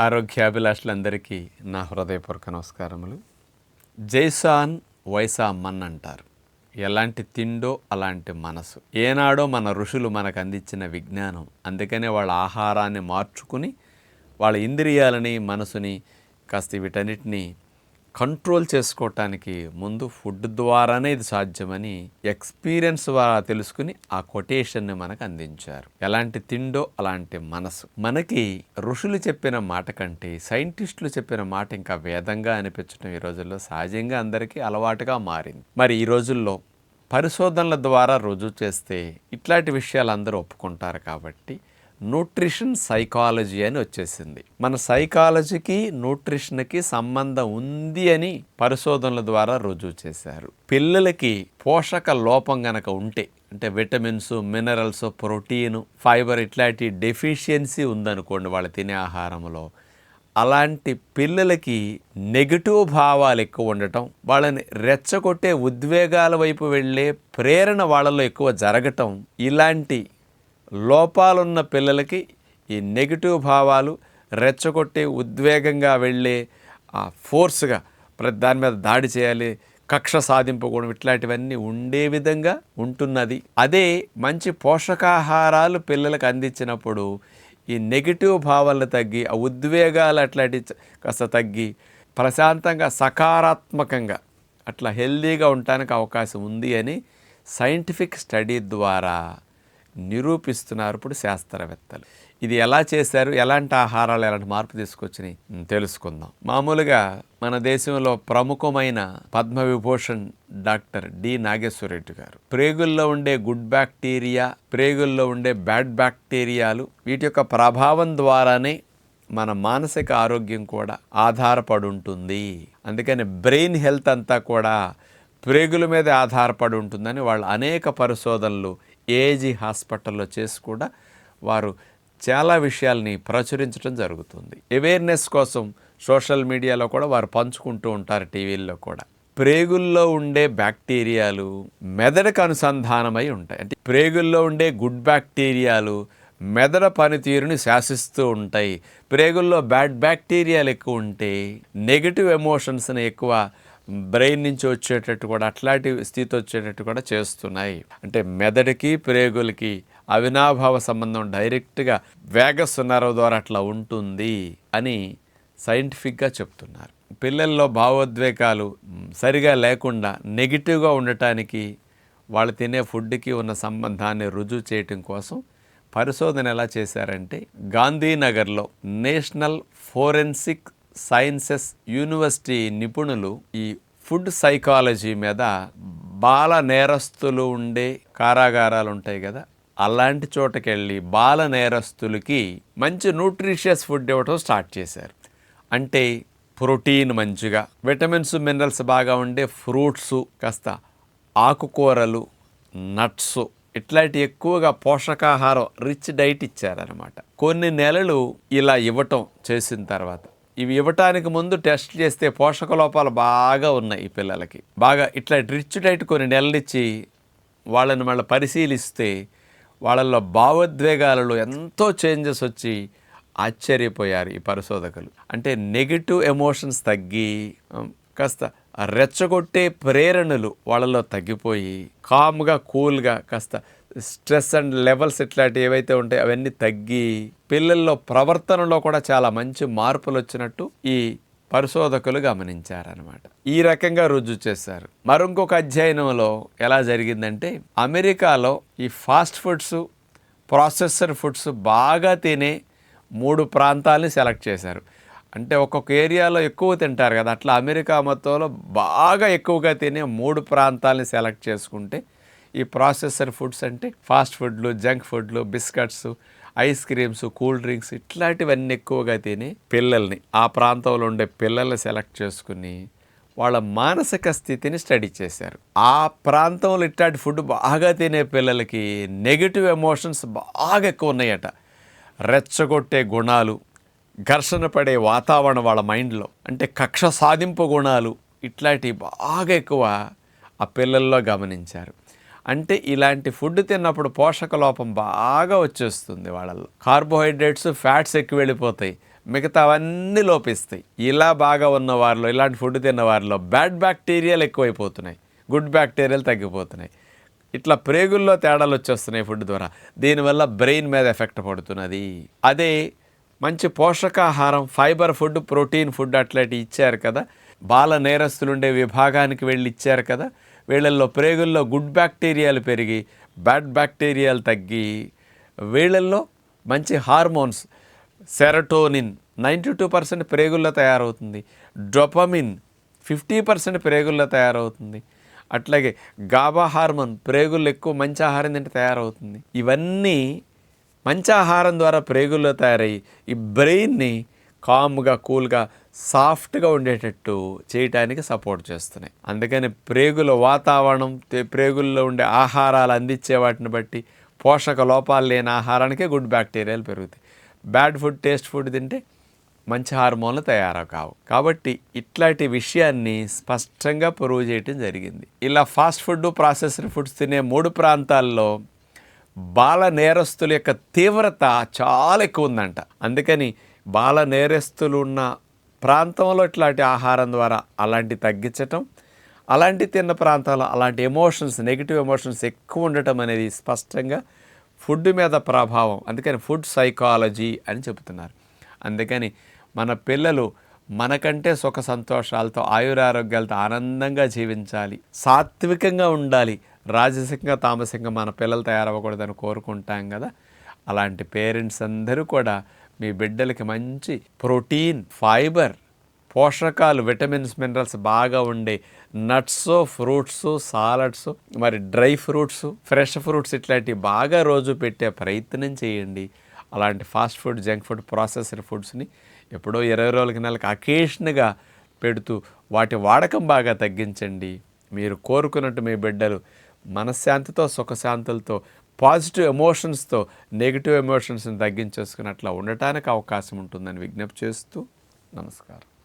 ఆరోగ్యాభిలాషులందరికీ నా హృదయపూర్వక నమస్కారములు. జైసాన్ వైసా మన్ అంటారు. ఎలాంటి తిండో అలాంటి మనసు. ఏనాడో మన ఋషులు మనకు అందించిన విజ్ఞానం. అందుకనే వాళ్ళ ఆహారాన్ని మార్చుకుని వాళ్ళ ఇంద్రియాలని మనసుని కాస్త వీటన్నిటిని కంట్రోల్ చేసుకోవటానికి ముందు ఫుడ్ ద్వారానే ఇది సాధ్యమని ఎక్స్పీరియన్స్ ద్వారా తెలుసుకుని ఆ కొటేషన్ని మనకు అందించారు. ఎలాంటి తిండో అలాంటి మనసు. మనకి ఋషులు చెప్పిన మాట కంటే సైంటిస్టులు చెప్పిన మాట ఇంకా వేదంగా అనిపించడం ఈ రోజుల్లో సహజంగా అందరికీ అలవాటుగా మారింది. మరి ఈ రోజుల్లో పరిశోధనల ద్వారా రుజువు చేస్తే ఇట్లాంటి విషయాలు అందరూ ఒప్పుకుంటారు కాబట్టి న్యూట్రిషన్ సైకాలజీ అని వచ్చేసింది. మన సైకాలజీకి న్యూట్రిషన్కి సంబంధం ఉంది అని పరిశోధనల ద్వారా రుజువు చేశారు. పిల్లలకి పోషక లోపం గనక ఉంటే అంటే విటమిన్స్ మినరల్స్ ప్రోటీన్ ఫైబర్ ఇట్లాంటి డెఫిషియన్సీ ఉందనుకోండి వాళ్ళు తినే ఆహారంలో. అలాంటి పిల్లలకి నెగిటివ్ భావాలు ఎక్కువ ఉండటం వాళ్ళని రెచ్చగొట్టే ఉద్వేగాల వైపు వెళ్ళే ప్రేరణ వాళ్ళలో ఎక్కువ జరగటం ఇలాంటి లోపాలున్న పిల్లలకి ఈ నెగిటివ్ భావాలు రెచ్చగొట్టే ఉద్వేగంగా వెళ్ళే ఆ ఫోర్స్గా ప్రతి దాని మీద దాడి చేయాలి కక్ష సాధింపకూడదు ఇట్లాంటివన్నీ ఉండే విధంగా ఉంటున్నది. అదే మంచి పోషకాహారాలు పిల్లలకు అందించినప్పుడు ఈ నెగిటివ్ భావాలు తగ్గి ఆ ఉద్వేగాలు అట్లాంటి కాస్త తగ్గి ప్రశాంతంగా సకారాత్మకంగా అట్లా హెల్దీగా ఉండటానికి అవకాశం ఉంది అని సైంటిఫిక్ స్టడీ ద్వారా నిరూపిస్తున్నారు ఇప్పుడు శాస్త్రవేత్తలు. ఇది ఎలా చేశారు? ఎలాంటి ఆహారాలు ఎలాంటి మార్పు తీసుకొచ్చినాయి? తెలుసుకుందాం. మామూలుగా మన దేశంలో ప్రముఖమైన పద్మవిభూషణ్ డాక్టర్ డి నాగేశ్వరరెడ్డి గారు. ప్రేగుల్లో ఉండే గుడ్ బ్యాక్టీరియా ప్రేగుల్లో ఉండే బ్యాడ్ బ్యాక్టీరియాలు వీటి యొక్క ప్రభావం ద్వారానే మన మానసిక ఆరోగ్యం కూడా ఆధారపడి ఉంటుంది అందుకని బ్రెయిన్ హెల్త్ అంతా కూడా ప్రేగుల మీద ఆధారపడి ఉంటుందని వాళ్ళు అనేక పరిశోధనలు ఏజీ హాస్పిటల్లో చేసి కూడా వారు చాలా విషయాల్ని ప్రచురించడం జరుగుతుంది. అవేర్నెస్ కోసం సోషల్ మీడియాలో కూడా వారు పంచుకుంటూ ఉంటారు టీవీల్లో కూడా. ప్రేగుల్లో ఉండే బ్యాక్టీరియాలు మెదడుకు అనుసంధానమై ఉంటాయి. అంటే ప్రేగుల్లో ఉండే గుడ్ బ్యాక్టీరియాలు మెదడ పనితీరుని శాసిస్తూ ఉంటాయి. ప్రేగుల్లో బ్యాడ్ బ్యాక్టీరియాలు ఎక్కువ ఉంటే నెగిటివ్ ఎమోషన్స్ని ఎక్కువ బ్రెయిన్ నుంచి వచ్చేటట్టు కూడా అట్లాంటి స్థితి వచ్చేటట్టు కూడా చేస్తున్నాయి. అంటే మెదడుకి ప్రేగులకి అవినాభావ సంబంధం డైరెక్ట్గా వేగస్ ద్వారా అట్లా ఉంటుంది అని సైంటిఫిక్గా చెప్తున్నారు. పిల్లల్లో భావోద్వేగాలు సరిగా లేకుండా నెగిటివ్గా ఉండటానికి వాళ్ళు తినే ఫుడ్కి ఉన్న సంబంధాన్ని రుజువు చేయటం కోసం పరిశోధన ఎలా చేశారంటే గాంధీనగర్లో నేషనల్ ఫోరెన్సిక్ సైన్సెస్ యూనివర్సిటీ నిపుణులు ఈ ఫుడ్ సైకాలజీ మీద బాల నేరస్తులు ఉండే కారాగారాలు ఉంటాయి కదా అలాంటి చోటకెళ్ళి బాల నేరస్తులకి మంచి న్యూట్రిషియస్ ఫుడ్ ఇవ్వటం స్టార్ట్ చేశారు. అంటే ప్రోటీన్ మంచిగా విటమిన్స్ మినరల్స్ బాగా ఉండే ఫ్రూట్స్ కాస్త ఆకుకూరలు నట్స్ ఇట్లాంటి ఎక్కువగా పోషకాహారం రిచ్ డైట్ ఇచ్చారనమాట కొన్ని నెలలు ఇలా ఇవ్వటం చేసిన తర్వాత ఇవి ఇవ్వటానికి ముందు టెస్ట్ చేస్తే పోషక లోపాలు బాగా ఉన్నాయి ఈ పిల్లలకి. బాగా ఇట్లా రిచ్ డైట్ కొన్ని నెలలిచ్చి వాళ్ళని మళ్ళీ పరిశీలిస్తే వాళ్ళల్లో భావోద్వేగాలలో ఎంతో చేంజెస్ వచ్చి ఆశ్చర్యపోయారు ఈ పరిశోధకులు. అంటే నెగిటివ్ ఎమోషన్స్ తగ్గి కాస్త రెచ్చగొట్టే ప్రేరణలు వాళ్ళలో తగ్గిపోయి కామ్గా కూల్గా కాస్త స్ట్రెస్ అండ్ లెవెల్స్ ఇట్లాంటివి ఏవైతే ఉంటాయో అవన్నీ తగ్గి పిల్లల్లో ప్రవర్తనలో కూడా చాలా మంచి మార్పులు వచ్చినట్టు ఈ పరిశోధకులు గమనించారనమాట ఈ రకంగా రుజువు చేశారు. మరొక అధ్యయనంలో ఎలా జరిగిందంటే అమెరికాలో ఈ ఫాస్ట్ ఫుడ్స్ ప్రాసెసర్ ఫుడ్స్ బాగా తినే మూడు ప్రాంతాలని సెలెక్ట్ చేశారు. అంటే ఒక్కొక్క ఏరియాలో ఎక్కువ తింటారు కదా అట్లా అమెరికా మొత్తంలో బాగా ఎక్కువగా తినే మూడు ప్రాంతాలని సెలెక్ట్ చేసుకుంటే ఈ ప్రాసెసర్ ఫుడ్స్ అంటే ఫాస్ట్ ఫుడ్లు జంక్ ఫుడ్లు biscuits ice creams cool drinks ఇట్లాంటివన్నీ ఎక్కువగా తినే పిల్లల్ని ఆ ప్రాంతంలో ఉండే పిల్లల్ని సెలెక్ట్ చేసుకుని వాళ్ళ మానసిక స్థితిని స్టడీ చేశారు. ఆ ప్రాంతంలో ఇట్లాంటి ఫుడ్ బాగా తినే పిల్లలకి నెగిటివ్ ఎమోషన్స్ బాగా ఎక్కువ ఉన్నాయట. రెచ్చగొట్టే గుణాలు ఘర్షణ పడే వాతావరణం వాళ్ళ మైండ్లో అంటే కక్ష సాధింపు గుణాలు ఇట్లాంటివి బాగా ఎక్కువ ఆ పిల్లల్లో గమనించారు. అంటే ఇలాంటి ఫుడ్ తిన్నప్పుడు పోషక లోపం బాగా వచ్చేస్తుంది వాళ్ళల్లో. కార్బోహైడ్రేట్స్ ఫ్యాట్స్ ఎక్కువ వెళ్ళిపోతాయి. మిగతా అవన్నీ లోపిస్తాయి. ఇలా బాగా ఉన్న వారిలో ఇలాంటి ఫుడ్ తిన్న వారిలో బ్యాడ్ బ్యాక్టీరియాలు ఎక్కువైపోతున్నాయి. గుడ్ బ్యాక్టీరియాలు తగ్గిపోతున్నాయి. ఇట్లా ప్రేగుల్లో తేడాలు వచ్చేస్తున్నాయి ఫుడ్ ద్వారా. దీనివల్ల బ్రెయిన్ మీద ఎఫెక్ట్ పడుతున్నది. అదే మంచి పోషకాహారం ఫైబర్ ఫుడ్ ప్రోటీన్ ఫుడ్ అట్లాంటివి ఇచ్చారు కదా. బాల నేరస్తులుండే విభాగానికి వెళ్ళి ఇచ్చారు కదా. వీళ్ళల్లో ప్రేగుల్లో గుడ్ బ్యాక్టీరియాలు పెరిగి బ్యాడ్ బ్యాక్టీరియాలు తగ్గి వీళ్ళల్లో మంచి hormones serotonin ninety two percent ప్రేగుల్లో తయారవుతుంది. డొపమిన్ ఫిఫ్టీ పర్సెంట్ ప్రేగుల్లో తయారవుతుంది. అట్లాగే గాబా హార్మోన్ ప్రేగుల్లో ఎక్కువ మంచి ఆహారం తింటే తయారవుతుంది. ఇవన్నీ మంచి ఆహారం ద్వారా ప్రేగుల్లో తయారయ్యి ఈ బ్రెయిన్ని కామ్గా కూల్గా సాఫ్ట్గా ఉండేటట్టు చేయటానికి సపోర్ట్ చేస్తున్నాయి. అందుకని ప్రేగుల వాతావరణం ప్రేగుల్లో ఉండే ఆహారాలు అందించే వాటిని బట్టి పోషక లోపాలు లేని ఆహారానికే గుడ్ బ్యాక్టీరియాలు పెరుగుతాయి. బ్యాడ్ ఫుడ్ టేస్ట్ ఫుడ్ తింటే మంచి హార్మోన్లు తయారు కావు. కాబట్టి ఇట్లాంటి విషయాన్ని స్పష్టంగా ప్రూవ్ చేయటం జరిగింది. ఇలా ఫాస్ట్ ఫుడ్ ప్రాసెస్డ్ ఫుడ్స్ తినే మూడు ప్రాంతాల్లో బాల నేరస్తుల యొక్క తీవ్రత చాలా ఎక్కువ ఉందంట. అందుకని బాల నేరస్తులు ఉన్న ప్రాంతంలో ఇట్లాంటి ఆహారం ద్వారా అలాంటి తగ్గించటం అలాంటి తిన్న ప్రాంతాల్లో అలాంటి ఎమోషన్స్ నెగిటివ్ ఎమోషన్స్ ఎక్కువ ఉండటం అనేది స్పష్టంగా ఫుడ్ మీద ప్రభావం అందుకని ఫుడ్ సైకాలజీ అని చెబుతున్నారు. అందుకని మన పిల్లలు మనకంటే సుఖ సంతోషాలతో ఆయురారోగ్యాలతో ఆనందంగా జీవించాలి సాత్వికంగా ఉండాలి రాజసికంగా తామసికంగా మన పిల్లలు తయారవ్వకూడదని కోరుకుంటాం కదా. అలాంటి పేరెంట్స్ అందరూ కూడా మీ బిడ్డలకి మంచి ప్రోటీన్ ఫైబర్ పోషకాలు విటమిన్స్ మినరల్స్ బాగా ఉండే నట్స్ ఫ్రూట్స్ సాలడ్స్ మరి డ్రై ఫ్రూట్స్ ఫ్రెష్ ఫ్రూట్స్ ఇట్లాంటివి బాగా రోజు పెట్టే ప్రయత్నం చేయండి. అలాంటి fast food junk food processed ఫుడ్స్ని ఎప్పుడో ఇరవై రోజులకి నెలకి అకేషన్గా పెడుతూ వాటి వాడకం బాగా తగ్గించండి. మీరు కోరుకున్నట్టు మీ బిడ్డలు మనశ్శాంతితో సుఖశాంతులతో పాజిటివ్ ఎమోషన్స్తో నెగిటివ్ ఎమోషన్స్ని తగ్గించేసుకుని అట్లా ఉండటానికి అవకాశం ఉంటుందని విజ్ఞప్తి చేస్తూ నమస్కారం.